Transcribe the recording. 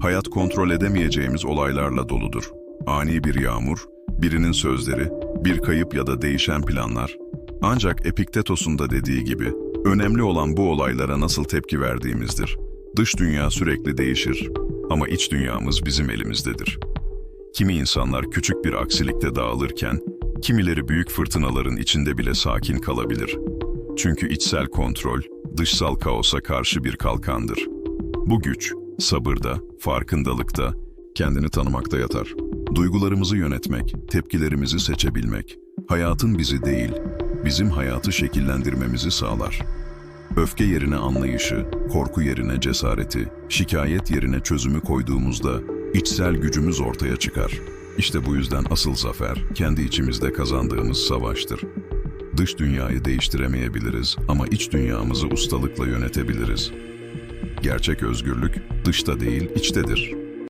Hayat kontrol edemeyeceğimiz olaylarla doludur. Ani bir yağmur, birinin sözleri, bir kayıp ya da değişen planlar. Ancak Epiktetos'un da dediği gibi, önemli olan bu olaylara nasıl tepki verdiğimizdir. Dış dünya sürekli değişir ama iç dünyamız bizim elimizdedir. Kimi insanlar küçük bir aksilikte dağılırken, kimileri büyük fırtınaların içinde bile sakin kalabilir. Çünkü içsel kontrol, dışsal kaosa karşı bir kalkandır. Bu güç, sabırda, farkındalıkta, kendini tanımakta yatar. Duygularımızı yönetmek, tepkilerimizi seçebilmek, hayatın bizi değil, bizim hayatı şekillendirmemizi sağlar. Öfke yerine anlayışı, korku yerine cesareti, şikayet yerine çözümü koyduğumuzda içsel gücümüz ortaya çıkar. İşte bu yüzden asıl zafer kendi içimizde kazandığımız savaştır. Dış dünyayı değiştiremeyebiliriz ama iç dünyamızı ustalıkla yönetebiliriz. Gerçek özgürlük dışta değil içtedir.